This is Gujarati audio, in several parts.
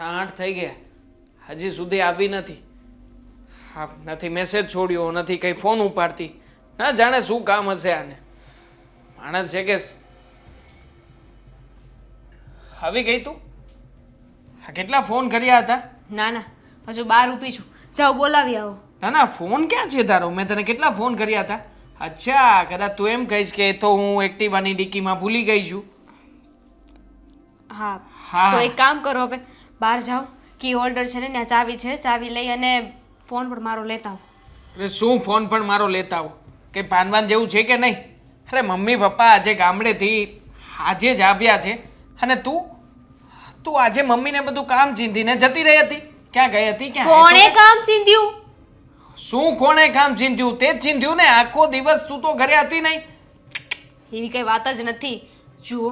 આઠ થઈ ગયા. હજી સુધી આવી નથી. નથી મેસેજ છોડ્યો નથી કંઈ ફોન ઉપાડતી. ના જાણે શું કામ હશે આને. માણસ છે કે આવી ગઈ તું? હા કેટલા ફોન કર્યા હતા? ના ના હજુ બાર ઊભી છું. જાઓ બોલાવી આવો. ના ના ફોન ક્યાં છે તારો? મેં તને કેટલા ફોન કર્યા હતા? અચ્છા કદાચ તું એમ કહીશ કે તો હું એક્ટિવાની ડિક્કીમાં ભૂલી ગઈ છું. હા હા. તો એક કામ કરો હવે. બહાર જાઓ. કી હોલ્ડર છે ને ત્યાં ચાવી છે. ચાવી લઈ અને ફોન પણ મારો લેતા આવો. અરે શું ફોન પણ મારો લેતા આવો? કે પાનવાન જેવું છે કે નહીં? અરે મમ્મી પપ્પા આજે ગામડેથી આજે જ આવ્યા છે. અને તું? તું આજે મમ્મીને બધું કામ ચીંધીને જતી રહી હતી. ક્યાં ગઈ હતી? ક્યાં કોણે કામ ચીંધ્યું? શું કોણે કામ ચીંધ્યું? તે જ ચીંધ્યું ને? આખો દિવસ તું તો ઘરે હતી નહીં. એવી કઈ વાત જ નથી. જુઓ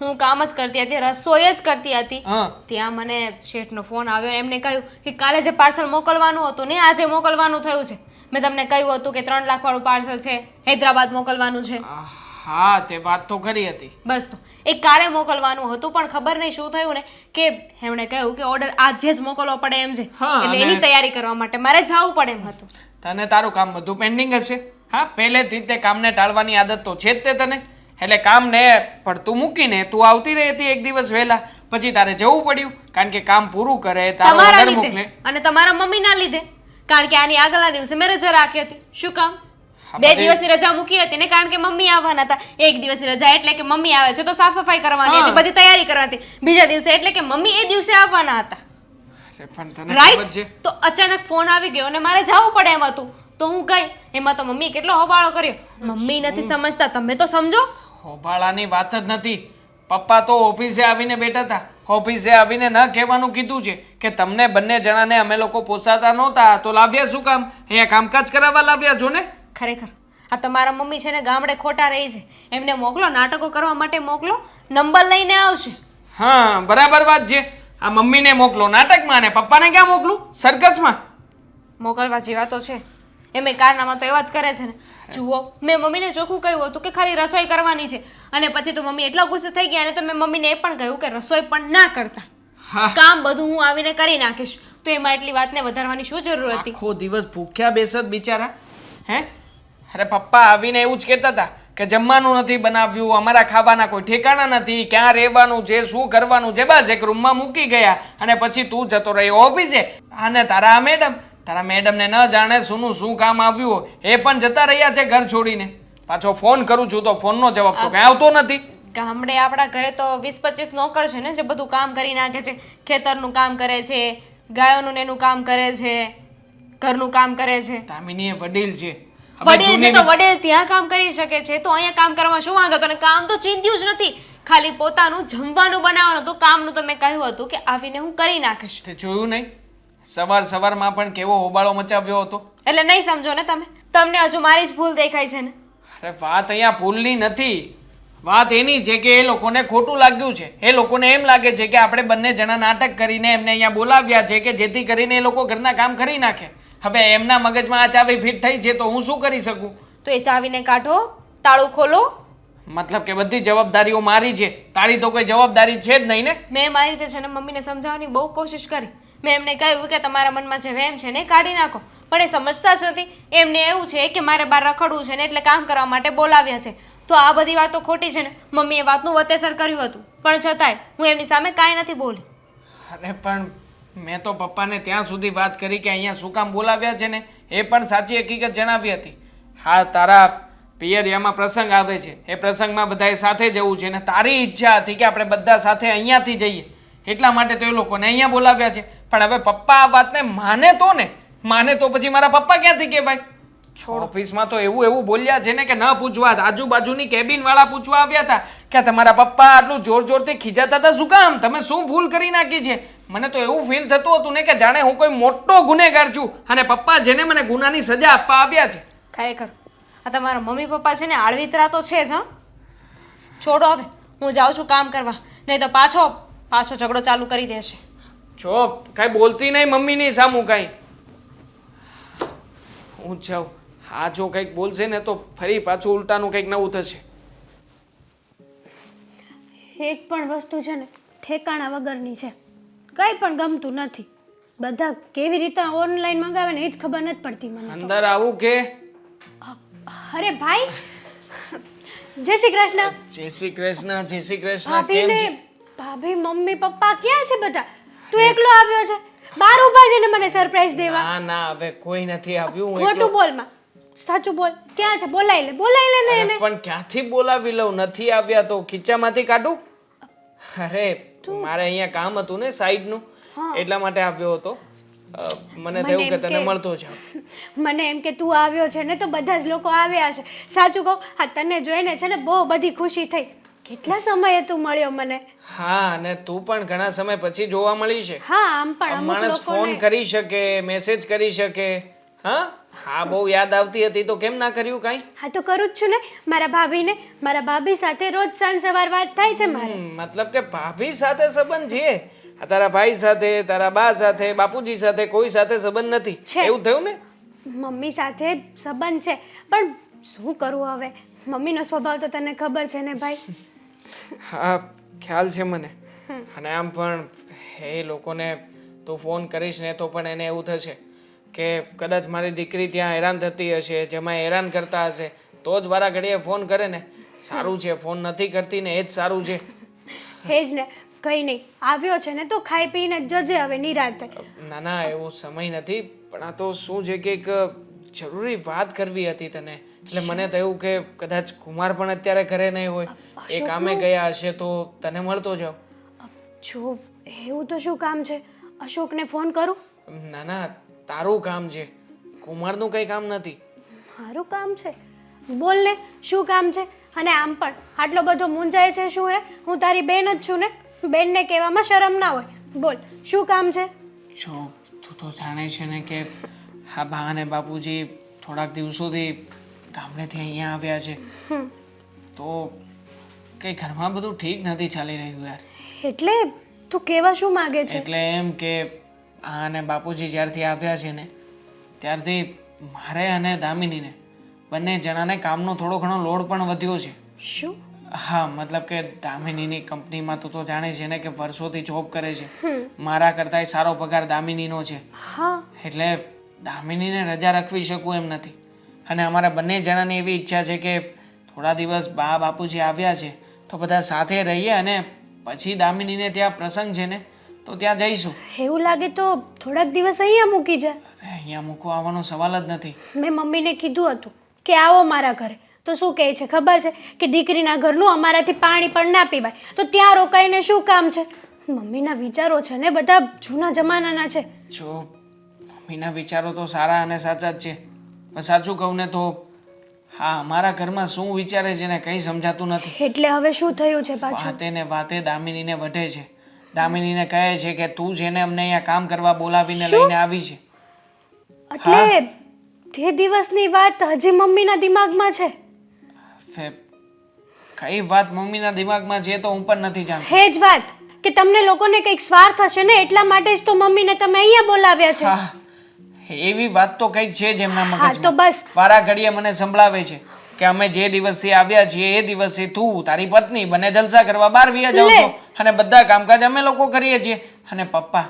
હું કામ જ કરતી હતી રસોઈ જ કરતી હતી. હા. ત્યાં મને શેઠનો ફોન આવ્યો એમને કહ્યું કે કાલે જે પાર્સલ મોકલવાનું હતું ને આજે મોકલવાનું થયું છે. મેં તમને કહ્યું હતું કે ત્રણ લાખ વાળું પાર્સલ છે હૈદરાબાદ મોકલવાનું છે. હા તે વાત તો કરી હતી. બસ તો. એ કાલે મોકલવાનું હતું પણ ખબર નહીં શું થયું ને કે એમણે કહ્યું કે ઓર્ડર આજે જ મોકલવો પડે એમ છે. હા, એટલે અને- એની તૈયારી કરવા માટે મારે જવું પડે એમ હતું. તને તારું કામ બધું પેન્ડિંગ હશે. હા પહેલેથી જ તે કામને ટાળવાની આદત તો છે જ તે તને. એટલે કામને પડતું મૂકીને તું આવતી રહી હતી એક દિવસ વહેલા. પછી તારે જવું પડ્યું કારણ કે કામ પૂરું કરે તારો તમારા ઓર્ડર લીધે મોકલે. અને તમારા મમ્મીના લીધે. કારણ કે આની આગળના દિવસે મેં રજા રાખી હતી. શું કામ? હા, બે દિવસની રજા મૂકી હતી ને કારણ કે મમ્મી આવવાના હતા. એક દિવસની રજા એટલે કે મમ્મી આવે છે તો સાફ સફાઈ કરવાની હા. હતી બધી તૈયારી કરવાની હતી. બીજા દિવસે એટલે કે મમ્મી એ દિવસે આવવાના હતા. અરે પણ તને ખબર રાઈટ છે? તો અચાનક ફોન આવી ગયો અને મારે જવું પડે એમ હતું. તો હું ગઈ. એમાં તો મમ્મી કેટલો હોબાળો કર્યો. મમ્મી નથી સમજતા. તમે તો સમજો હોબાળાની વાત જ નથી. પપ્પા તો ઓફિસે આવીને બેઠા હતા. ઓફિસે આવીને ન કહેવાનું કીધું છે કે તમને બંને જણાને અમે લોકો પોસાતા નહોતા. તો લાવ્યા શું કામ? અહીંયા કામકાજ કરાવવા લાવ્યા છો ને? ખરેખર. આ તમારા મમ્મી છે ને ગામડે ખોટા રહી છે. એમને મોકલો નાટકો કરવા માટે મોકલો નંબર લઈને આવશે. હા બરાબર વાત છે. આ મમ્મીને મોકલો. નાટકમાં અને પપ્પાને ક્યાં મોકલું? સર્કસમાં મોકલવા જેવા તો છે. એમ કારનામાં તો એવા જ કરે છે ને. જુઓ મેં મમ્મીને ચોખ્ખું કહ્યું હતું કે ખાલી રસોઈ કરવાની છે. અને પછી તો મમ્મી એટલા ગુસ્સે થઈ ગયા અને તો મેં મમ્મીને એ પણ કહ્યું કે રસોઈ પણ ના કરતા. હા. કામ બધું હું આવીને કરી નાખીશ. તો એમાં એટલી વાતને વધારવાની શું જરૂર હતી? આખો દિવસ ભૂખ્યા બેસત બિચારા. હે? અરે પપ્પા આવીને એવું જ કહેતા હતા કે જમવાનું નથી બનાવ્યું અમારા ખાવાના કોઈ ઠેકાણા નથી ક્યાં રહેવાનું છે શું કરવાનું છે? બસ એક રૂમમાં મૂકી ગયા અને પછી તું જતો રહ્યો ઓફિસે. અને તારા આ મેડમ તારા મેડમને ન જાણે શુંનું શું કામ આવ્યું એ પણ જતા રહ્યા છે ઘર છોડીને. પાછો ફોન કરું છું તો ફોનનો જવાબ તો કંઈ આવતો નથી. ગામડે આપણા ઘરે તો વીસ પચીસ નોકર છે ને જે બધું કામ કરી નાખે છે. ખેતરનું કામ કરે છે ગાયોનું એનું કામ કરે છે ઘરનું કામ કરે છે. તામિની એ વડીલ છે. વડીલ છે તો વડીલ ત્યાં કામ કરી શકે છે. તો અહીંયા કામ કરવામાં શું વાંધો તને કામ તો ચિંત્યું જ નથી. ખાલી પોતાનું જમવાનું બનાવવાનું તો કામનું તો મેં કહ્યું હતું કે આવીને હું કરી નાખીશ. તે જોયું નહીં. સવાર સવારમાં પણ કેવો હોબાળો મચાવ્યો હતો? એટલે નહીં સમજો ને તમે. તમને હજુ મારી જ ભૂલ દેખાય છે ને. અરે વાત અહીંયા ભૂલની નથી. વાત એની છે કે એ લોકોને ખોટું લાગ્યું છે. એ લોકોને એમ લાગે છે કે આપણે બંને જણા નાટક કરીને એમને અહીંયા બોલાવ્યા છે કે જેથી કરીને એ લોકો ઘરના કામ કરી નાખે. હવે એમના મગજમાં આ ચાવી ફિટ થઈ છે તો હું શું કરી શકું? તો એ ચાવીને કાઢો તાળું ખોલો. મતલબ કે બધી જવાબદારીઓ મારી છે. તારી તો કોઈ જવાબદારી છે જ નહીં ને? મેં મારી રીતે છે ને મમ્મીને સમજાવવાની બહુ કોશિશ કરી. મેં એમને કહ્યું કે તમારા મનમાં જે વહેમ છે ને કાઢી નાખો. પણ એ સમજતા જ નથી. એમને એવું છે કે મારે બહાર રખડવું છે ને એટલે કામ કરવા માટે બોલાવ્યા છે. તો આ બધી વાતો ખોટી છે ને. મમ્મીએ વાતનું વતેસર કર્યું હતું. પણ છતાંય હું એમની સામે કાંઈ નથી બોલી. અરે પણ મેં તો પપ્પાને ત્યાં સુધી વાત કરી કે અહીંયા શું કામ બોલાવ્યા છે ને, એ પણ સાચી હકીકત જણાવી હતી. હા, તારા પિયરિયામાં પ્રસંગ આવે છે. એ પ્રસંગમાં બધાએ સાથે જવું છે ને. તારી ઈચ્છા હતી કે આપણે બધા સાથે અહીંયાથી જઈએ. એટલા માટે તો એ લોકોને અહીંયા બોલાવ્યા છે. પણ હવે પપ્પા આ વાતને માને તો ને માને તો પછી મારા પપ્પા ક્યાંથી કહેવાય ઓફિસમાં તો એવું એવું બોલ્યા છે ને કે ન પૂછવા આજુબાજુની કેબિન વાળા પૂછવા આવ્યા હતા કે તમારા પપ્પા આટલું જોર જોરથી ખીજાતા હતા શું કામ? તમે શું ભૂલ કરી નાખી છે? મને તો એવું ફીલ થતું હતું ને કે જાણે હું કોઈ મોટો ગુનેગાર છું અને પપ્પા જેને મને ગુનાની સજા આપવા આવ્યા છે. ખરેખર. આ તમારા મમ્મી પપ્પા છે ને આળવિતરા તો છે જ હા? છોડો હવે. હું જાઉં છું કામ કરવા. નહીં તો પાછો પાછો ઝઘડો ચાલુ કરી દેશે. જો કાંઈ બોલતી નહીં મમ્મીની સામું કાંઈ. હું જાઉં. હા જો કંઈક બોલશે ને તો ફરી પાછું ઉલટાનું કંઈક નવું થશે. એક પણ વસ્તુ છે ને ઠેકાણા વગરની છે. કંઈ પણ ગમતું નથી. બધા કેવી રીતે ઓનલાઈન મંગાવે ને એ જ ખબર નથી પડતી મને અંદર આવું કે? અરે ભાઈ જય શ્રી કૃષ્ણ. જય શ્રી કૃષ્ણ જય શ્રી કૃષ્ણ કેમ છે? ભાભી મમ્મી પપ્પા ક્યાં છે બધા? તું એકલો આવ્યો છે. બાર ઊભા છે ને મને સરપ્રાઈઝ દેવા. ના ના હવે કોઈ નથી આવ્યું. હું ખોટું બોલમાં સાચું બોલ. ક્યાં છે? બોલાઈ લે બોલાઈ લે ને એને. પણ ક્યાંથી બોલાવી લઉં? નથી આવ્યા તો ખીચામાંથી કાઢું? અરે મારે અહીંયા કામ હતું ને સાઈડનું. એટલા માટે આવ્યો હતો. મને થયું કે તને મળતો છે મને એમ કે તું આવ્યો છે ને તો બધા જ લોકો આવ્યા છે. સાચું કહું હા તને જોઈને છે ને બહુ બધી ખુશી થઈ. કેટલા સમયે તું મળ્યો મને? હા અને તું પણ ઘણા સમય પછી જોવા મળી છે. હા આમ પણ અમુક માણસ ફોન કરી શકે મેસેજ કરી શકે. હા? હા બહુ યાદ આવતી હતી તો કેમ ના કર્યું કાંઈ? હા તો કરું જ છું ને. મારા ભાભીને મારા ભાભી સાથે રોજ સાંજ સવાર વાત થાય છે મારે. હમ, મતલબ કે ભાભી સાથે સંબંધ છે. આ તારા ભાઈ સાથે તારા બા સાથે બાપુજી સાથે કોઈ સાથે સંબંધ નથી. છે. એવું થયું ને? મમ્મી સાથે સંબંધ છે. પણ શું કરવું હવે? મમ્મીનો સ્વભાવ તો તને ખબર છે ને ભાઈ? હા ખ્યાલ છે મને. અને આમ પણ એ લોકોને તું ફોન કરીશ ને તો પણ એને એવું થશે કે કદાચ મારી દીકરી ત્યાં હેરાન થતી હશે જેમાં હેરાન કરતા હશે તો જ વારા ઘડીએ ફોન કરે ને. સારું છે ફોન નથી કરતી ને એ જ સારું છે. હે જ ને. કંઈ નહીં. આવ્યો છે ને તો ખાઈ પીને જજે હવે નિરાંતે. ના ના એવો સમય નથી. પણ આ તો શું છે કે એક જરૂરી વાત કરવી હતી તને. એટલે મને થયું કે કદાચ કુમાર પણ અત્યારે ઘરે નહીં હોય. એ કામે ગયા હશે તો તને મળતો જાવ જો એવું તો શું કામ છે? અશોકને ફોન કરું? ના ના તારું કામ છે. કુમારનું કંઈ કામ નથી. મારું કામ છે? બોલ ને શું કામ છે? અને આમ પણ આટલો બધો મૂંઝાય છે શું હે હું તારી બેન જ છું ને? બેનને કહેવામાં શરમ ના હોય. બોલ શું કામ છે? જો તું તો જાણે છે ને કે હા ભા અને બાપુજી થોડાક દિવસોથી ગામડેથી અહીંયા આવ્યા છે. તો કંઈ ઘરમાં બધું ઠીક નથી ચાલી રહ્યું યાર. એટલે તું કેવા શું માગે છે? એટલે એમ કે આ અને બાપુજી જ્યારથી આવ્યા છે ને ત્યારથી મારે અને દામિનીને બંને જણાને કામનો થોડો ઘણો લોડ પણ વધ્યો છે. શું? હા મતલબ કે દામિનીની કંપનીમાં તું તો જાણે છે ને કે વર્ષોથી જોબ કરે છે. મારા કરતાંય સારો પગાર દામિનીનો છે. હા. એટલે દામિનીને રજા રાખવી શકું એમ નથી. અને અમારા બંને જણાની એવી ઈચ્છા છે કે થોડા દિવસ બા બાપુજી આવ્યા છે તો બધા સાથે રહીએ અને પછી દામિનીને ત્યાં પ્રસંગ છે ને તો ત્યાં જઈશું. એવું લાગે તો થોડાક દિવસ અહીંયા મૂકી જા. અરે અહીંયા મૂકવા આવવાનો સવાલ જ નથી. મેં મમ્મીને કીધું હતું કે આવો મારા ઘરે. તો શું કહે છે? ખબર છે કે દીકરીના ઘરનું અમારાથી પાણી પણ ના પીવાય. તો ત્યાં રોકાઈને શું કામ છે? મમ્મીના વિચારો છે ને બધા જૂના જમાનાના છે. જો મમ્મીના વિચારો તો સારા અને સાચા જ છે. પણ સાચું કહું ને તો હા અમારા ઘરમાં શું વિચારે છે ને કંઈ સમજાતું નથી. એટલે હવે શું થયું છે પાછું? વાતે ને વાતે દામિનીને વઢે છે. દામિનીને કહે છે કે તું જેને અમને અહીંયા કામ કરવા બોલાવીને લઈને આવી છે. એટલે તે દિવસની વાત હજી મમ્મીના દિમાગમાં છે? કઈ વાત મમ્મીના દિમાગમાં છે તો હું પણ નથી જાણતો. હે જ વાત કે તમને લોકોને કંઈક સ્વાર્થ હશે ને એટલા માટે જ તો મમ્મીને તમે અહીંયા બોલાવ્યા છે. એવી વાત તો કંઈક છે જ એમના હા તો બસ. વારા ઘડીએ મને સંભળાવે છે કે અમે જે દિવસથી આવ્યા છીએ એ દિવસે તું તારી પત્ની બને જલસા કરવા બહાર વ્યા જાવ છો. અને બધા કામકાજ અમે લોકો કરીએ છીએ. અને પપ્પા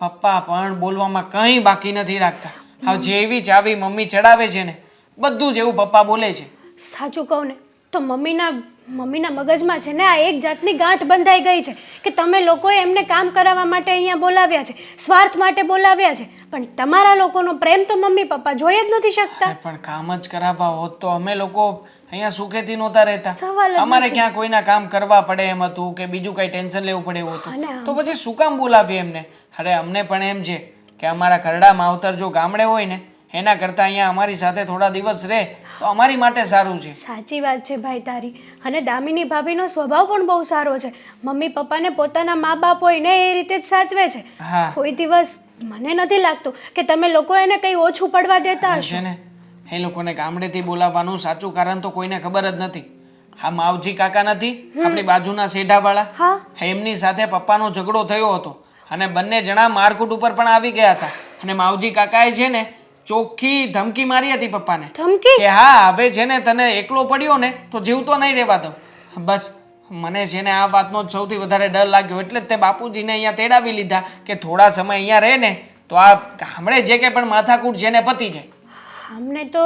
પપ્પા પણ બોલવામાં કંઈ બાકી નથી રાખતા. હવે જેવી ચાવી મમ્મી ચડાવે છે ને બધું જ એવું પપ્પા બોલે છે. સાચું કહું ને તો મમ્મીના મમ્મીના મગજમાં છે ને આ એક જાતની ગાંઠ બંધાઈ ગઈ છે કે તમે લોકોએ એમને કામ કરાવવા માટે અહીંયા બોલાવ્યા છે સ્વાર્થ માટે બોલાવ્યા છે. પણ તમારા લોકોનો પ્રેમ તો મમ્મી પપ્પા જોઈ જ નથી શકતા. પણ કામ જ કરાવવા હોત તો અમે લોકો અહીંયા સુખેથી નહોતા રહેતા. અમારે ક્યાં કોઈના કામ કરવા પડે એમ હતું કે બીજું કઈ ટેન્શન લેવું પડે એવું હતું. તો પછી શું કામ બોલાવીએ એમને? અરે અમને પણ એમ છે કે અમારા ઘરડા માવતર જો ગામડે હોય ને એના કરતાં અહીંયા અમારી સાથે થોડા દિવસ રહે તો અમારી માટે સારું છે. સાચી વાત છે ભાઈ તારી. અને દામિની ભાભીનો સ્વભાવ પણ બહુ સારો છે. મમ્મી પપ્પાને પોતાના મા બાપ હોય ને એ રીતે જ સાચવે છે. હા. કોઈ દિવસ મને નથી લાગતું કે તમે લોકો એને કંઈ ઓછું પડવા દેતા હશે. ને એ લોકોને ગામડેથી બોલાવવાનું સાચું કારણ તો કોઈને ખબર જ નથી. હા માવજી કાકા નથી આપણી બાજુના સેઢાવાળા હા. એમની સાથે પપ્પાનો ઝઘડો થયો હતો. અને બંને જણા મારકુટ ઉપર પણ આવી ગયા હતા. અને માવજી કાકાએ છે ને ચોખ્ખી ધમકી મારી હતી પપ્પાને. ધમકી? કે હા હવે છે ને તને એકલો પડ્યો ને તો જીવતો નહીં રહેવા દો. બસ મને છે ને આ વાતનો સૌથી વધારે ડર લાગ્યો એટલે તે બાપુજીને અહીંયા તેડાવી લીધા કે થોડા સમય અહીંયા રહે ને તો આ ગામડે જે કંઈ પણ માથાકૂટ જેને પતી જાય. અમને તો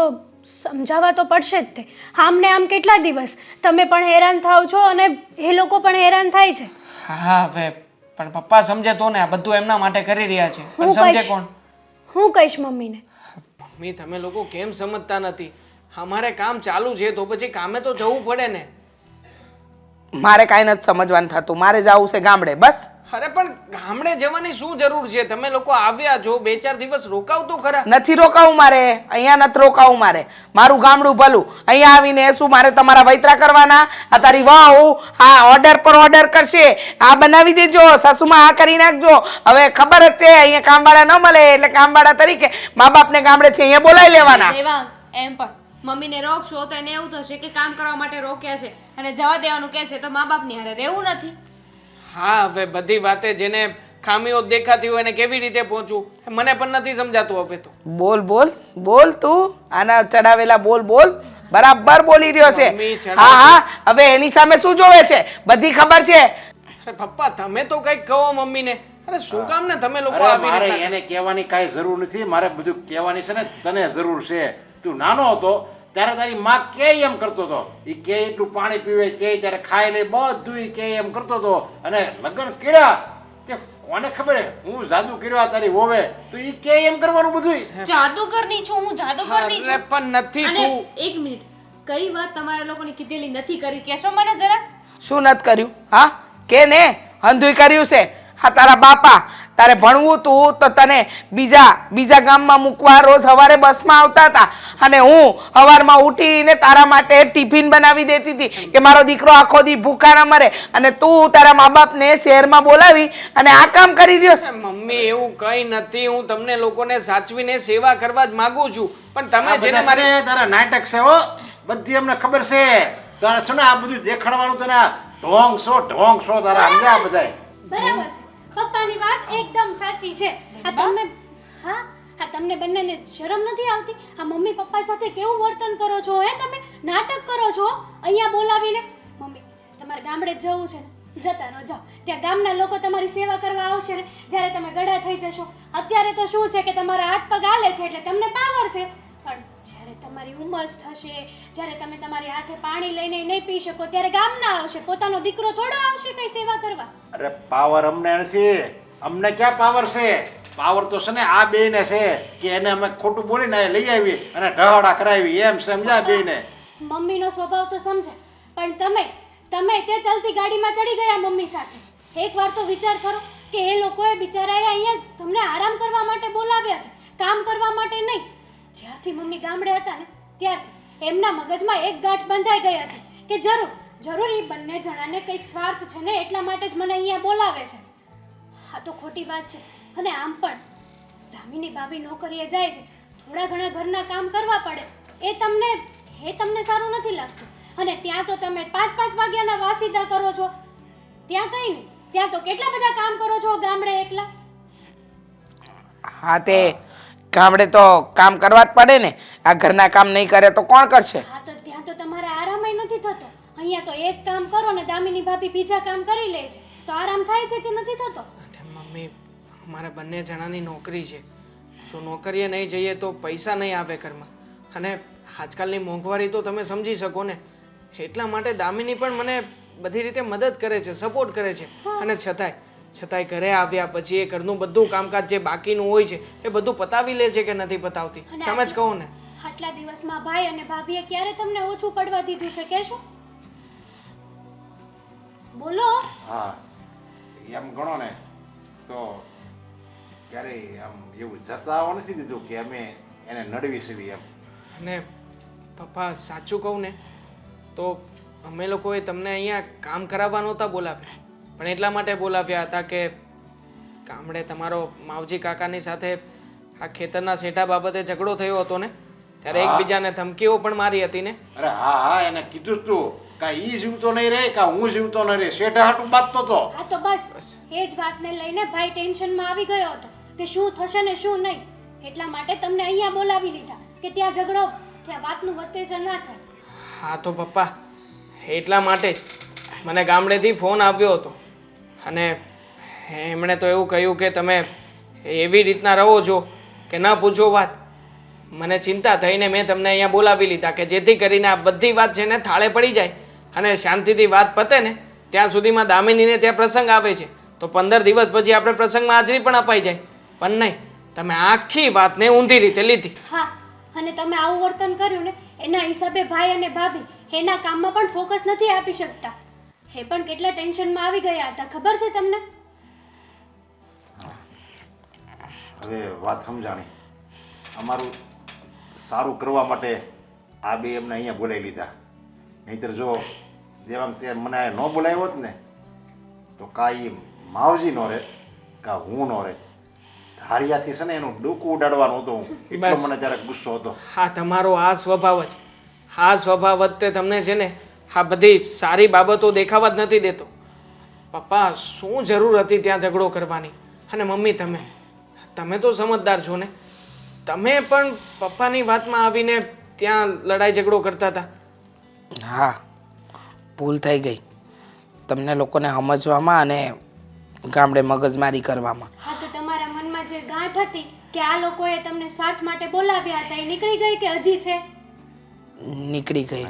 સમજાવવા તો પડશે જ તે. આમને આમ કેટલા દિવસ? તમે પણ હેરાન થાવ છો અને એ લોકો પણ હેરાન થાય છે. હા હવે પણ પપ્પા સમજે તો ને આ બધું એમના માટે કરી રહ્યા છે. પણ સમજે કોણ? હું કહીશ મમ્મીને. મમ્મી તમે લોકો કેમ સમજતા નથી? અમારે કામ ચાલુ છે, તો પછી કામે તો જવું પડે ને. મારે કાંઈ નથી સમજવાનું થતું. મારે જવું છે ગામડે, બસ. અરે પણ ગામડે જવાની શું જરૂર છે? તમે લોકો આવ્યા છો બે ચાર દિવસ રોકાવ તો ખરા. નથી રોકાવું મારે. અહીંયા નથી રોકાવું મારે. મારું ગામડું ભલું. અહીંયા આવીને શું મારે તમારા વૈતરા કરવાના? આ તારી વહુ આ ઓર્ડર પર ઓર્ડર કરશે. આ બનાવી દેજો. સાસુમાં આ કરી નાખજો. હવે ખબર જ છે અહીંયા કામવાળા ન મળે. એટલે કામવાળા તરીકે મા બાપને ગામડેથી અહીંયા બોલાવી લેવાના. એમ પણ. મમ્મીને રોકશો તો એને એવું થશે કે કામ કરવા માટે રોક્યા છે. અને જવા દેવાનું કહે છે તો મા બાપની હારે રહેવું નથી. હા હવે બધી વાતે જેને ખામીઓ દેખાતી હોય એને કેવી રીતે પહોંચવું? મને પણ નથી સમજાતું હવે તો. બોલ બોલ બોલ તું. આના ચડાવેલા બોલ બોલ. બરાબર બોલી રહ્યો છે. હા હા. હવે એની સામે શું જોવે છે? બધી ખબર છે. અરે પપ્પા તમે તો કંઈક કહો મમ્મીને. અરે શું કામ ને તમે લોકો મારે એને કહેવાની કાંઈ જરૂર નથી. મારે બધું કહેવાની છે ને તને જરૂર છે. તું નાનો હતો ત્યારે તારી માં કે એમ કરતો હતો? એ કે એટલું પાણી પીવે કે ત્યારે ખાઈ લે બધું એ કે એમ કરતો હતો. અને લગ્ન કર્યા તે કોને ખબર હે? હું જાદુ કર્યો તારી હોવે તો એ કે એમ કરવાનું બધું જાદુગરની છું હું જાદુગરની છું. પણ નથી તું. એક મિનિટ. કઈ વાત તમારા લોકોની કીધેલી નથી કરી? કેશો મને જરાક. શું નથી કર્યું? હા? કે ને? હંધુય કર્યું છે. હા તારા બાપા તારે ભણવું તું તો તને બીજા બીજા ગામમાં મૂકવા રોજ સવારે બસમાં આવતા હતા. અને હું સવારમાં ઉઠીને તારા માટે ટિફિન બનાવી દેતી હતી કે મારો દીકરો આખો દી ભૂખા ના મરે. અને તું તારા મા બાપને શહેરમાં બોલાવી અને આ કામ કરી રહ્યો મમ્મી એવું કઈ નથી. હું તમને લોકોને સાચવીને સેવા કરવા જ માંગુ છું. પણ તમે જેને મારી તારા નાટક છે હો. બધી અમને ખબર છે. તારા છે ને આ બધું દેખાડવાનું તને ઢોંગ છો ઢોંગ છો તારા. સમજ્યા બધાય? બરાબર છે. પપ્પાની વાત એકદમ સાચી છે. આ તમને હા હા તમને બંનેને શરમ નથી આવતી? આ મમ્મી પપ્પા સાથે કેવું વર્તન કરો છો હે તમે? નાટક કરો છો? અહીંયા બોલાવીને? મમ્મી તમારે ગામડે જવું છે ને? જતા રહો જાઓ. ત્યાં ગામના લોકો તમારી સેવા કરવા આવશે ને? જ્યારે તમે ગડા થઈ જશો. અત્યારે તો શું છે કે તમારા હાથ પગ હાલે છે એટલે તમને પાવર છે. તમારી ઉંમર થશે જ્યારે તમે તમારી હાથે પાણી લઈને નહીં પી શકો ત્યારે ગામના આવશે પોતાનો દીકરો થોડો આવશે કઈ સેવા કરવા. અરે પાવર અમને નથી. અમને ક્યાં પાવર છે? પાવર તો છે ને આ બેને છે કે એને અમે ખોટું બોલીને લઈ આવી અને ઢહડા કરાવી એમ સમજ્યા બેને. મમ્મીનો સ્વભાવ તો સમજે પણ તમે તમે તે ચાલતી ગાડીમાં ચડી ગયા મમ્મી સાથે. એકવાર તો વિચાર કરો કે એ લોકોએ બિચારાએ અહીંયા તમને આરામ કરવા માટે બોલાવ્યા છે કામ કરવા માટે નહીં. જ્યારથી મમ્મી ગામડે હતા ને, ત્યારથી એમના મગજમાં એક ગાંઠ બંધાઈ ગઈ હતી કે જરૂર જરૂર એ બંને જણાને કંઈક સ્વાર્થ છે ને એટલા માટે જ મને અહીંયા બોલાવે છે. આ તો ખોટી વાત છે. અને આમ પણ, ધામીની ભાભી નોકરીએ જાય છે, થોડા ઘણા ઘરના કામ કરવા પડે, એ તમને એ તમને સારું નથી લાગતું. અને ત્યાં તો તમે પાંચ પાંચ વાગ્યાના વાસીદા કરો છો. ત્યાં કંઈ નહીં, ત્યાં તો કેટલા બધા કામ કરો છો ગામડે એકલા? હા, તે ગામડે તો કામ કરવા જ પડે ને. આ ઘરના કામ નહીં કરે તો કોણ કરશે? હા તો ત્યાં તો તમારે આરામય નથી થતો. અહીંયા તો એક કામ કરો ને દામિની ભાભી બીજા કામ કરી લે છે. તો આરામ થાય છે કે નથી થતો? મમ્મી અમારે બંને જણાની નોકરી છે. જો નોકરીએ નહીં જઈએ તો પૈસા નહીં આવે ઘરમાં. અને આજકાલની મોંઘવારી તો તમે સમજી શકો ને. એટલા માટે દામિની પણ મને બધી રીતે મદદ કરે છે સપોર્ટ કરે છે. અને છતાંય છતાંય ઘરે આવ્યા પછી એ ઘરનું બધું કામકાજ જે બાકીનું હોય છે એ બધું પતાવી લે છે કે નથી પતાવતી? અને તમે જ કહો ને. આટલા દિવસમાં ભાઈ અને ભાભીએ ક્યારે તમને ઓછું પડવા દીધું છે? કહેશો? બોલો. હા એમ ગણો ને તો ક્યારે આમ એવું જતા નથી દીધું કે અમે એને નડવી સીવી એમ. અને પપ્પા સાચું કહું ને તો અમે લોકોએ તમને અહીંયા કામ કરાવવા નહોતા બોલાવ્યા. પણ એટલા માટે બોલાવ્યા હતા કે ગામડે તમારો માવજી કાકાની સાથે આ ખેતરના શેઠા બાબતે ઝઘડો થયો હતો ને ત્યારે એકબીજાને ધમકીઓ પણ મારી હતી ને. અરે હા હા એને કીધું તું કા ઈ જીવતો નહીં રે કા હું જીવતો નહીં રે શેઠા હાટું બાતતો તો. હા તો બસ એ જ વાતને લઈને ભાઈ ટેન્શનમાં આવી ગયો હતો કે શું થશે ને શું નહીં. એટલા માટે તમને અહીંયા બોલાવી લીધા કે ત્યાં ઝઘડો ત્યાં વાતનું વત્તેજન ના થાય. હા તો પપ્પા એટલા માટે જ મને ગામડેથી ફોન આવ્યો હતો. અને એમણે તો એવું કહ્યું કે તમે એવી રીતના રહો છો કે ન પૂછો વાત. મને ચિંતા થઈને મેં તમને અહીંયા બોલાવી લીધા કે જેથી કરીને આ બધી વાત છે ને થાળે પડી જાય અને શાંતિથી વાત પતે ને, ત્યાં સુધીમાં દામિનીને ત્યાં પ્રસંગ આવે છે. તો પંદર દિવસ પછી આપણે પ્રસંગમાં હાજરી પણ અપાઈ જાય. પણ નહીં, તમે આખી વાતને ઊંધી રીતે લીધી. હા, અને તમે આવું વર્તન કર્યું ને, એના હિસાબે ભાઈ અને ભાભી એના કામમાં પણ ફોકસ નથી આપી શકતા. એ પણ કેટલા ટેન્શનમાં આવી ગયા હતા? ખબર છે તમને? હવે વાત સમજાણી. અમારું સારું કરવા માટે આ બે એમને અહીંયા બોલાવી લીધા. નહીંતર જો જેવામ તે મને ન બોલાવ્યો હોત ને તો કાંઈ માવજી નો રહે કા હું નો રહે ધારિયાથી છે ને એનું ડૂકું ઉડાડવાનું હતું હું. એટલો. મને ત્યારે ગુસ્સો હતો. હા તમારો આ સ્વભાવ જ. આ સ્વભાવ વચ્ચે તમને છે ને આ બધી સારી બાબતો દેખાવા જ નથી દેતો. પપ્પા શું જરૂર હતી ત્યાં ઝઘડો કરવાની? અને મમ્મી તમે? તમે તો સમજદાર છો ને? તમે પણ પપ્પાની વાતમાં આવીને ત્યાં લડાઈ ઝઘડો કરતા હતા? હા ભૂલ થઈ ગઈ. તમને લોકોને સમજવામાં અને ગામડે મગજમારી કરવામાં. હા તો તમારા મનમાં જે ગાંઠ હતી કે આ લોકોએ તમને સ્વાર્થ માટે બોલાવ્યા હતા એ નીકળી ગઈ કે હજી છે? નીકળી ગઈ.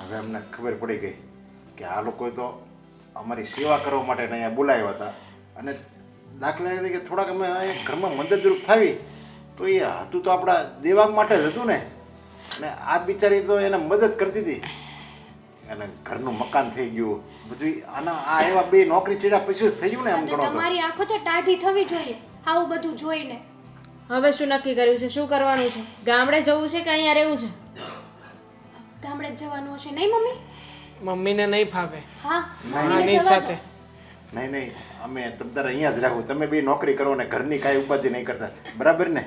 હવે અમને ખબર પડી ગઈ કે આ લોકોએ તો અમારી સેવા કરવા માટે અહીંયા બોલાવ્યા હતા. અને દાખલા તરીકે થોડાક અમે અહીંયા ઘરમાં મદદરૂપ થાવી તો એ હતું તો આપણા દેવાંગ માટે જ હતું ને. અને આ બિચારી તો એને મદદ કરતી હતી. અને ઘરનું મકાન થઈ ગયું. બધું આના આ એવા બે નોકરી ચડ્યા પછી થઈ ગયું ને આમ ગણો તમારી આંખો તો ટાઢી થવી જોઈએ. આવું બધું જોઈને. હવે શું નક્કી કર્યું છે? શું કરવાનું છે? ગામડે જવું છે કે અહીંયા રહેવું છે? ગામડે જ જવાનું હશે. નહીં મમ્મી? મમ્મીને નહીં ફાવે. હા. આની સાથે. નહીં નહીં. અમે તમ તારે અહીંયા જ રાખું. તમે બી નોકરી કરો ને ઘરની કાંઈ ઉપાધિ નહીં કરતા. બરાબર ને?